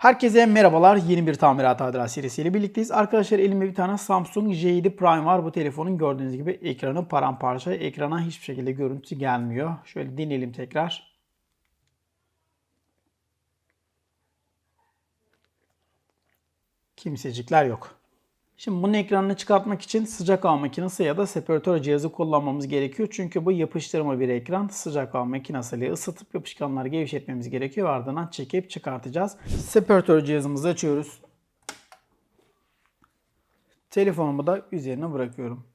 Herkese merhabalar. Yeni bir tamirat adres serisiyle birlikteyiz. Arkadaşlar elimde bir tane Samsung J7 Prime var. Bu telefonun gördüğünüz gibi ekranı paramparça. Ekrana hiçbir şekilde görüntü gelmiyor. Şöyle deneyelim tekrar. Kimsecikler yok. Şimdi bunun ekranını çıkartmak için sıcak hava makinesi ya da separatör cihazı kullanmamız gerekiyor. Çünkü bu yapıştırma bir ekran. Sıcak hava makinesiyle ısıtıp yapışkanları gevşetmemiz gerekiyor. Ardından çekip çıkartacağız. Separatör cihazımızı açıyoruz. Telefonumu da üzerine bırakıyorum.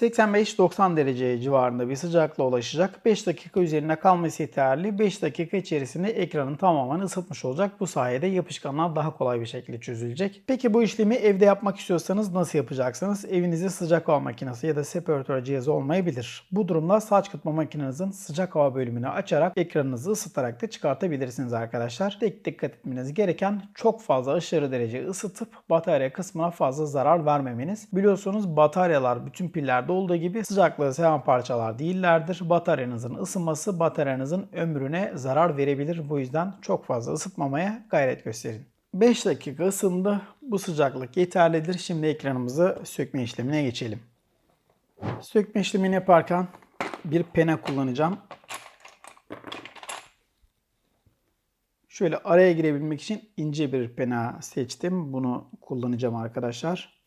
85-90 derece civarında bir sıcaklığa ulaşacak. 5 dakika üzerinde kalması yeterli. 5 dakika içerisinde ekranın tamamen ısıtmış olacak. Bu sayede yapışkanlar daha kolay bir şekilde çözülecek. Peki bu işlemi evde yapmak istiyorsanız nasıl yapacaksınız? Evinizde sıcak hava makinesi ya da separatör cihazı olmayabilir. Bu durumda saç kutma makinenizin sıcak hava bölümünü açarak ekranınızı ısıtarak da çıkartabilirsiniz arkadaşlar. Tek dikkat etmeniz gereken çok fazla aşırı derece ısıtıp batarya kısmına fazla zarar vermemeniz. Biliyorsunuz bataryalar bütün pillerde olduğu gibi sıcaklığı seven parçalar değillerdir. Bataryanızın ısınması bataryanızın ömrüne zarar verebilir. Bu yüzden çok fazla ısıtmamaya gayret gösterin. 5 dakika ısındı. Bu sıcaklık yeterlidir. Şimdi ekranımızı sökme işlemine geçelim. Sökme işlemini yaparken bir pena kullanacağım. Şöyle araya girebilmek için ince bir pena seçtim. Bunu kullanacağım arkadaşlar.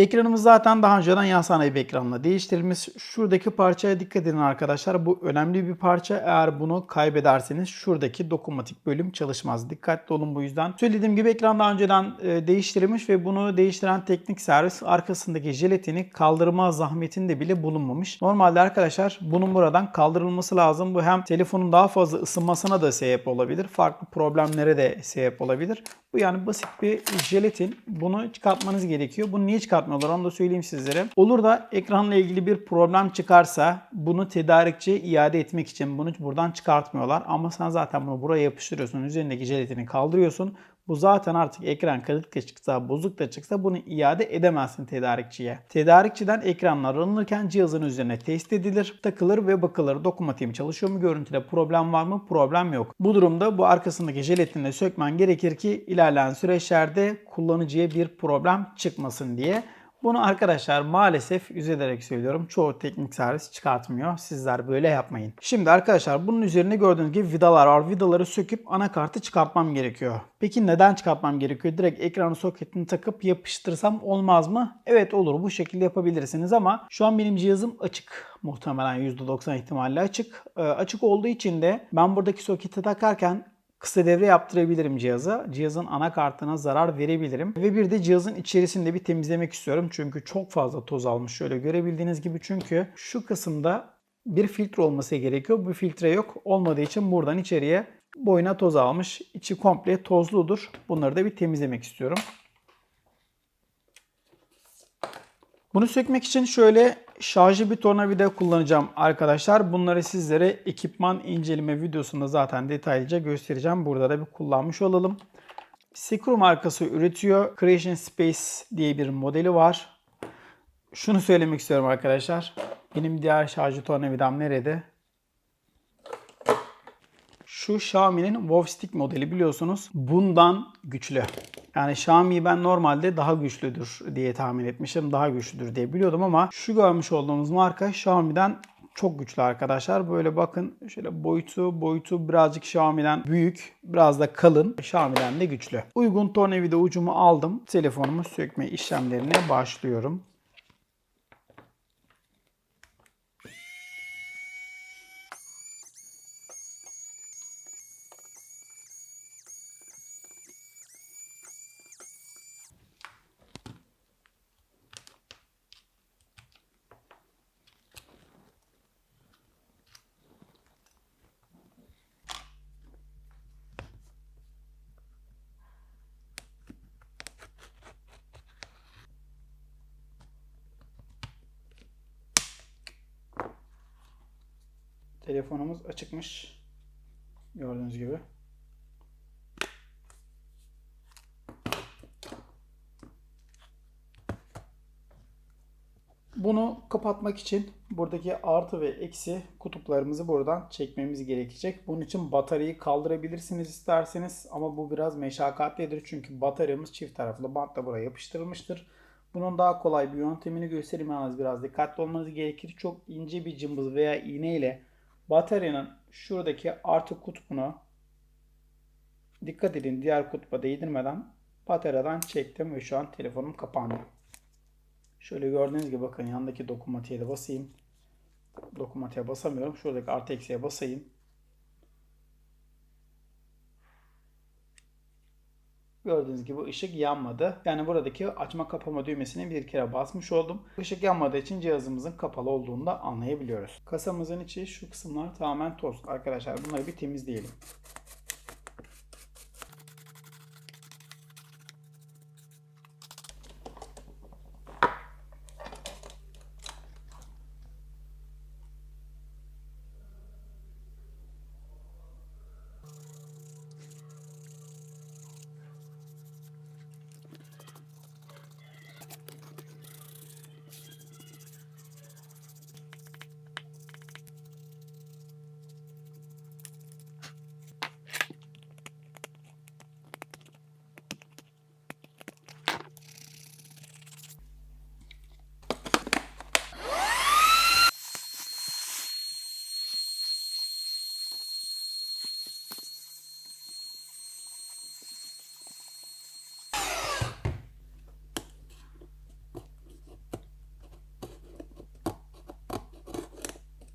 Ekranımız zaten daha önceden yan bir ekranla değiştirilmiş. Şuradaki parçaya dikkat edin arkadaşlar. Bu önemli bir parça. Eğer bunu kaybederseniz şuradaki dokunmatik bölüm çalışmaz. Dikkatli olun bu yüzden. Söylediğim gibi ekran daha önceden e, değiştirilmiş ve bunu değiştiren teknik servis arkasındaki jelatini kaldırma zahmetinde bile bulunmamış. Normalde arkadaşlar bunun buradan kaldırılması lazım. Bu hem telefonun daha fazla ısınmasına da sebep olabilir. Farklı problemlere de sebep olabilir. Bu yani basit bir jelatin. Bunu çıkartmanız gerekiyor. Bunu niye çıkartmıyorlar onu da söyleyeyim sizlere. Olur da ekranla ilgili bir problem çıkarsa bunu tedarikçiye iade etmek için bunu buradan çıkartmıyorlar. Ama sen zaten bunu buraya yapıştırıyorsun. Üzerindeki jelatini kaldırıyorsun. Bu zaten artık ekran kırık da çıksa, bozuk da çıksa bunu iade edemezsin tedarikçiye. Tedarikçiden ekranlar alınırken cihazın üzerine test edilir, takılır ve bakılır. Dokunmatiğim çalışıyor mu? Görüntüde problem var mı? Problem yok. Bu durumda bu arkasındaki jelatinle sökmen gerekir ki ilerleyen süreçlerde kullanıcıya bir problem çıkmasın diye. Bunu arkadaşlar maalesef üzülerek söylüyorum. Çoğu teknik servis çıkartmıyor. Sizler böyle yapmayın. Şimdi arkadaşlar bunun üzerine gördüğünüz gibi vidalar var. Vidaları söküp anakartı çıkartmam gerekiyor. Peki neden çıkartmam gerekiyor? Direkt ekranın soketini takıp yapıştırsam olmaz mı? Evet olur. Bu şekilde yapabilirsiniz ama şu an benim cihazım açık. Muhtemelen %90 ihtimalle açık. Ee, açık olduğu için de ben buradaki soketi takarken kısa devre yaptırabilirim cihaza. Cihazın anakartına zarar verebilirim. Ve bir de cihazın içerisinde bir temizlemek istiyorum. Çünkü çok fazla toz almış. Şöyle görebildiğiniz gibi çünkü şu kısımda bir filtre olması gerekiyor. Bu filtre yok. Olmadığı için buradan içeriye boyuna toz almış. İçi komple tozludur. Bunları da bir temizlemek istiyorum. Bunu sökmek için şöyle şarjlı bir tornavida kullanacağım arkadaşlar. Bunları sizlere ekipman inceleme videosunda zaten detaylıca göstereceğim. Burada da bir kullanmış olalım. Secure markası üretiyor. Creation Space diye bir modeli var. Şunu söylemek istiyorum arkadaşlar. Benim diğer şarjlı tornavidam nerede? Şu Xiaomi'nin Wow Stick modeli biliyorsunuz. Bundan güçlü. Yani Xiaomi ben normalde daha güçlüdür diye tahmin etmişim. Daha güçlüdür diye biliyordum ama şu görmüş olduğumuz marka Xiaomi'den çok güçlü arkadaşlar. Böyle bakın şöyle boyutu boyutu birazcık Xiaomi'den büyük, biraz da kalın. Xiaomi'den de güçlü. Uygun tornavida ucumu aldım. Telefonumu sökme işlemlerine başlıyorum. Telefonumuz açıkmış. Gördüğünüz gibi. Bunu kapatmak için buradaki artı ve eksi kutuplarımızı buradan çekmemiz gerekecek. Bunun için bataryayı kaldırabilirsiniz isterseniz ama bu biraz meşakkatlidir çünkü bataryamız çift taraflı bantla buraya yapıştırılmıştır. Bunun daha kolay bir yöntemini göstereyim biraz dikkatli olmanız gerekir. Çok ince bir cımbız veya iğne ile bataryanın şuradaki artı kutbunu dikkat edin diğer kutba değdirmeden bataryadan çektim ve şu an telefonum kapandı. Şöyle gördüğünüz gibi bakın yandaki dokunmatiğe de basayım. Dokunmatiğe basamıyorum. Şuradaki artı eksiye basayım. Gördüğünüz gibi ışık yanmadı. Yani buradaki açma kapama düğmesini bir kere basmış oldum. Işık yanmadığı için cihazımızın kapalı olduğunu da anlayabiliyoruz. Kasamızın içi şu kısımlar tamamen toz. Arkadaşlar bunları bir temizleyelim.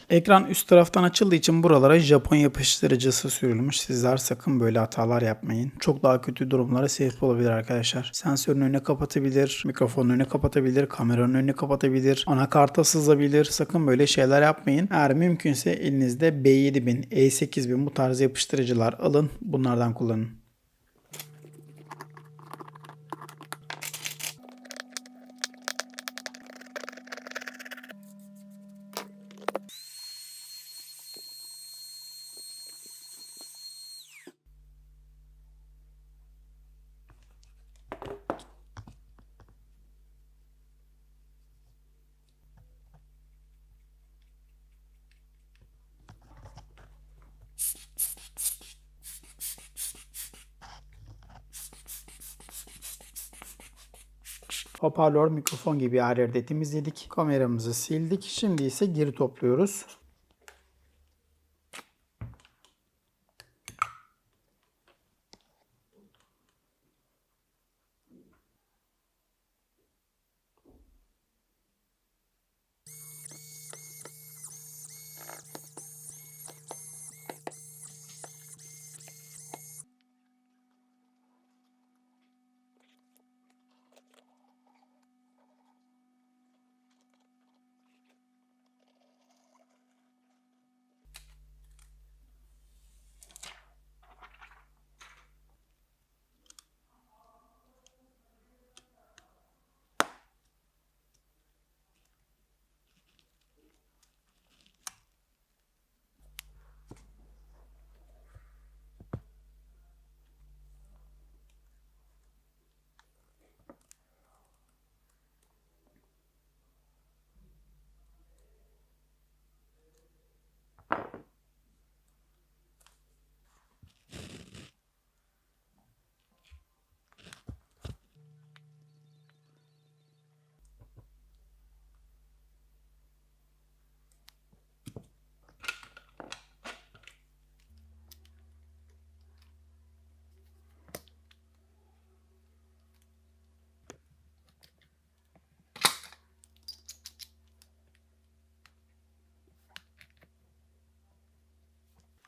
Ekran üst taraftan açıldığı için buralara Japon yapıştırıcısı sürülmüş. Sizler sakın böyle hatalar yapmayın. Çok daha kötü durumlara sebep olabilir arkadaşlar. Sensörün önünü kapatabilir, mikrofonun önünü kapatabilir, kameranın önünü kapatabilir, anakarta sızabilir. Sakın böyle şeyler yapmayın. Eğer mümkünse elinizde B7000, E8000 bu tarz yapıştırıcılar alın. Bunlardan kullanın. Hoparlör, mikrofon gibi yerleri de temizledik. Kameramızı sildik. Şimdi ise geri topluyoruz.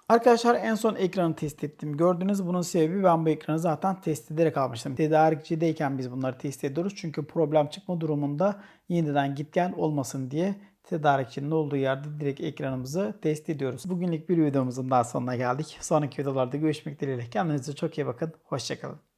Arkadaşlar en son ekranı test ettim. Gördünüz bunun sebebi ben bu ekranı zaten test ederek almıştım. Tedarikçideyken biz bunları test ediyoruz. Çünkü problem çıkma durumunda yeniden git gel olmasın diye tedarikçinin olduğu yerde direkt ekranımızı test ediyoruz. Bugünlük bir videomuzun daha sonuna geldik. Sonraki videolarda görüşmek dileğiyle. Kendinize çok iyi bakın. Hoşçakalın.